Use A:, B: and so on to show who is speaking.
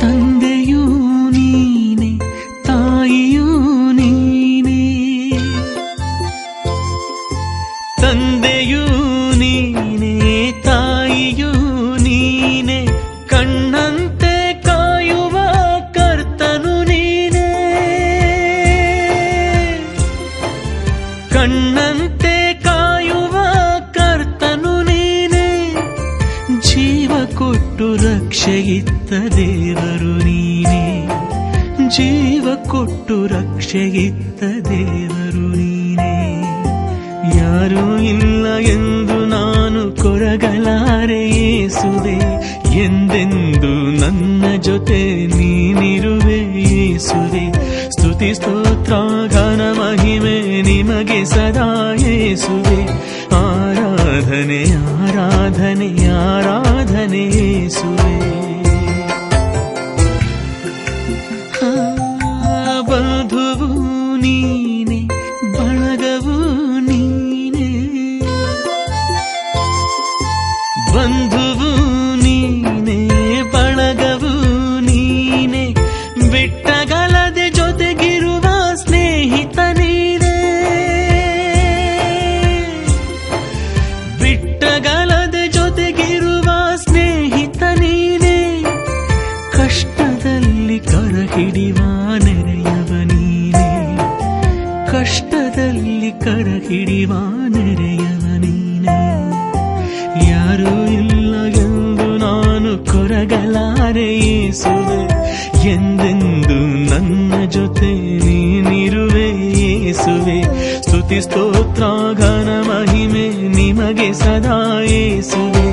A: தந்தையோ நீனே தாயோ நீனே தந்தையோ நீனே ತಾಯಿಯೂ ನೀನೆ ಕಣ್ಣಂತೆ ಕಾಯುವ ಕರ್ತನು ನೀನೆ ಕಣ್ಣ ಭಿಕ್ಷೆಗಿತ್ತ ದೇವರು ನೀನೇ. ಜೀವ ಕೊಟ್ಟು ರಕ್ಷೆಗಿತ್ತ ದೇವರು ನೀನೇ. ಯಾರೂ ಇಲ್ಲ ಎಂದು ನಾನು ಕೊರಗಲಾರೆ ಏಸುವೆ ಎಂದೆಂದು ನನ್ನ ಜೊತೆ ನೀನಿರುವೆ ಏಸುವೆ ಸ್ತುತಿ ಸ್ತೋತ್ರ, ಘನ ಮಹಿಮೆ ನಿಮಗೆ ಸದಾ ಏಸುವೆ ಆರಾಧನೆ ಆರಾಧನೆ ಆರಾಧನೆ. ಯೇಸುವೆ ಕಷ್ಟದಲ್ಲಿ ಕರ ಹಿಡಿವ ನೆರೆಯವ ನೀನೆ. ಕಷ್ಟದಲ್ಲಿ ಕರ ಹಿಡಿವ ನೆರೆಯವ ನೀನೆ. ಯಾರೂ ಇಲ್ಲ ಎಂದು ನಾನು ಕೊರಗಲಾರೆ ಯೇಸುವೆ ಎಂದೆಂದು ನನ್ನ ಜೊತೆ ನೀನಿರುವೆ ಯೇಸುವೆ ಸ್ತುತಿ ಸ್ತೋತ್ರ ಘನ ಮಹಿಮೆ ನಿಮಗೆ ಸದಾ ಯೇಸುವೆ